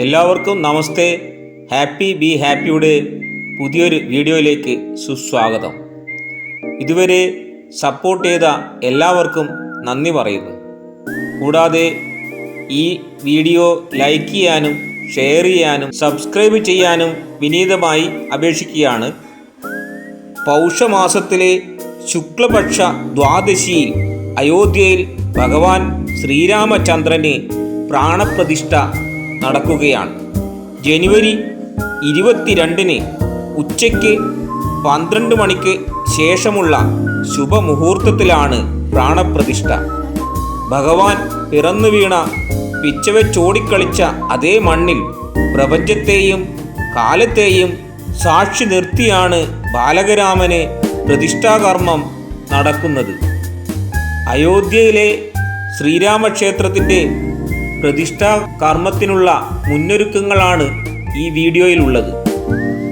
എല്ലാവർക്കും നമസ്തേ. Happy be ഹാപ്പിയുടെ പുതിയൊരു വീഡിയോയിലേക്ക് സുസ്വാഗതം. ഇതുവരെ സപ്പോർട്ട് ചെയ്ത എല്ലാവർക്കും നന്ദി പറയുന്നു. കൂടാതെ ഈ വീഡിയോ ലൈക്ക് ചെയ്യാനും ഷെയർ ചെയ്യാനും സബ്സ്ക്രൈബ് ചെയ്യാനും വിനീതമായി അപേക്ഷിക്കുകയാണ്. പൗഷമാസത്തിലെ ശുക്ലപക്ഷ ദ്വാദശിയിൽ അയോധ്യയിൽ ഭഗവാൻ ശ്രീരാമചന്ദ്രനെ പ്രാണപ്രതിഷ്ഠ നടക്കുകയാണ്. ജനുവരി ഇരുപത്തിരണ്ടിന് ഉച്ചയ്ക്ക് പന്ത്രണ്ട് മണിക്ക് ശേഷമുള്ള ശുഭമുഹൂർത്തത്തിലാണ് പ്രാണപ്രതിഷ്ഠ. ഭഗവാൻ പിറന്നു വീണ പിച്ചവെച്ചോടിക്കളിച്ച അതേ മണ്ണിൽ പ്രപഞ്ചത്തെയും കാലത്തെയും സാക്ഷി നിർത്തിയാണ് ബാലകരാമന് പ്രതിഷ്ഠാകർമ്മം നടക്കുന്നത്. അയോധ്യയിലെ ശ്രീരാമക്ഷേത്രത്തിന്റെ പ്രതിഷ്ഠാ കർമ്മത്തിനുള്ള മുന്നൊരുക്കങ്ങളാണ് ഈ വീഡിയോയിലുള്ളത്.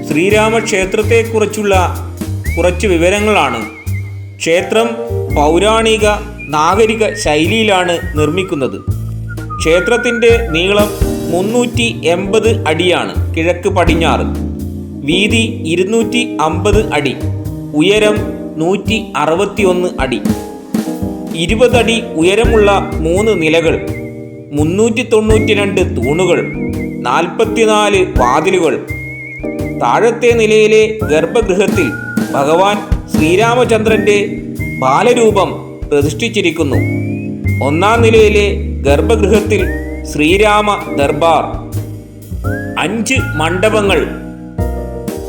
ശ്രീരാമക്ഷേത്രത്തെക്കുറിച്ചുള്ള കുറച്ച് വിവരങ്ങളാണ്. ക്ഷേത്രം പൗരാണിക നാഗരിക ശൈലിയിലാണ് നിർമ്മിക്കുന്നത്. ക്ഷേത്രത്തിന്റെ നീളം മുന്നൂറ്റി എൺപത് അടിയാണ് കിഴക്ക് പടിഞ്ഞാറ്. വീതി ഇരുന്നൂറ്റി അമ്പത് അടി. ഉയരം നൂറ്റി അറുപത്തിയൊന്ന് അടി. ഇരുപതടി ഉയരമുള്ള മൂന്ന് നിലകൾ മുന്നൂറ്റി തൊണ്ണൂറ്റി രണ്ട് തൂണുകൾ നാൽപ്പത്തിനാല് വാതിലുകൾ. താഴത്തെ നിലയിലെ ഗർഭഗൃഹത്തിൽ ഭഗവാൻ ശ്രീരാമചന്ദ്രന്റെ ബാലരൂപം പ്രതിഷ്ഠിച്ചിരിക്കുന്നു. ഒന്നാം നിലയിലെ ഗർഭഗൃഹത്തിൽ ശ്രീരാമ ദർബാർ. അഞ്ച് മണ്ഡപങ്ങൾ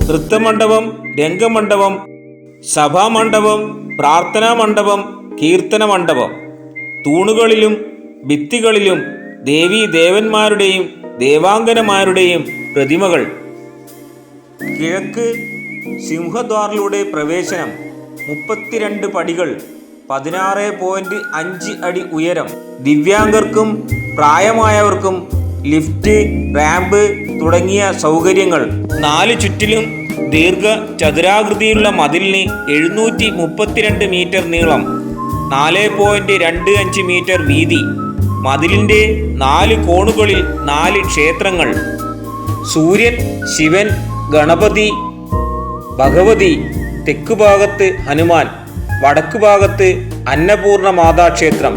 നൃത്തമണ്ഡപം രംഗമണ്ഡപം സഭാമണ്ഡപം പ്രാർത്ഥനാ മണ്ഡപം കീർത്തന മണ്ഡപം തൂണുകളിലും ഭിത്തികളിലും ദേവീ ദേവന്മാരുടെയും ദേവാംഗനമാരുടെയും പ്രതിമകൾ. കിഴക്ക് സിംഹദ്വാറിലൂടെ പ്രവേശനം മുപ്പത്തിരണ്ട് പടികൾ പതിനാറ് പോയിന്റ് അഞ്ച് അടി ഉയരം. ദിവ്യാംഗർക്കും പ്രായമായവർക്കും ലിഫ്റ്റ് റാമ്പ് തുടങ്ങിയ സൗകര്യങ്ങൾ. നാല് ചുറ്റിലും ദീർഘ ചതുരാകൃതിയിലുള്ള മതിലിന് എഴുന്നൂറ്റി മുപ്പത്തിരണ്ട് മീറ്റർ നീളം നാല് പോയിന്റ് രണ്ട് അഞ്ച് മീറ്റർ വീതി. മതിലിന്റെ നാല് കോണുകളിൽ നാല് ക്ഷേത്രങ്ങൾ. സൂര്യൻ ശിവൻ ഗണപതി ഭഗവതി തെക്കു ഭാഗത്ത് ഹനുമാൻ വടക്കു ഭാഗത്ത് അന്നപൂർണ മാതാക്ഷേത്രം.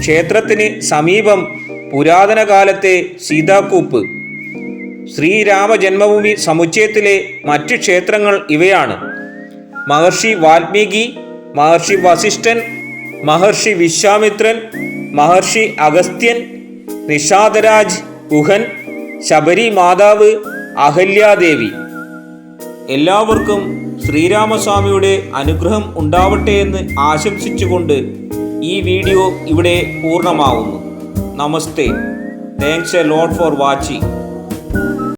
ക്ഷേത്രത്തിന് സമീപം പുരാതന കാലത്തെ സീതാക്കൂപ്പ്. ശ്രീരാമ ജന്മഭൂമി സമുച്ചയത്തിലെ മറ്റ് ക്ഷേത്രങ്ങൾ ഇവയാണ്. മഹർഷി വാൽമീകി മഹർഷി വസിഷ്ഠൻ മഹർഷി വിശ്വാമിത്രൻ മഹർഷി അഗസ്ത്യൻ നിഷാദരാജ് ഗുഹൻ ശബരി മാതാവ് അഹല്യാദേവി. എല്ലാവർക്കും ശ്രീരാമസ്വാമിയുടെ അനുഗ്രഹം ഉണ്ടാവട്ടെ എന്ന് ആശംസിച്ചുകൊണ്ട് ഈ വീഡിയോ ഇവിടെ പൂർണമാവുന്നു. നമസ്തേ. Thanks a lot for watching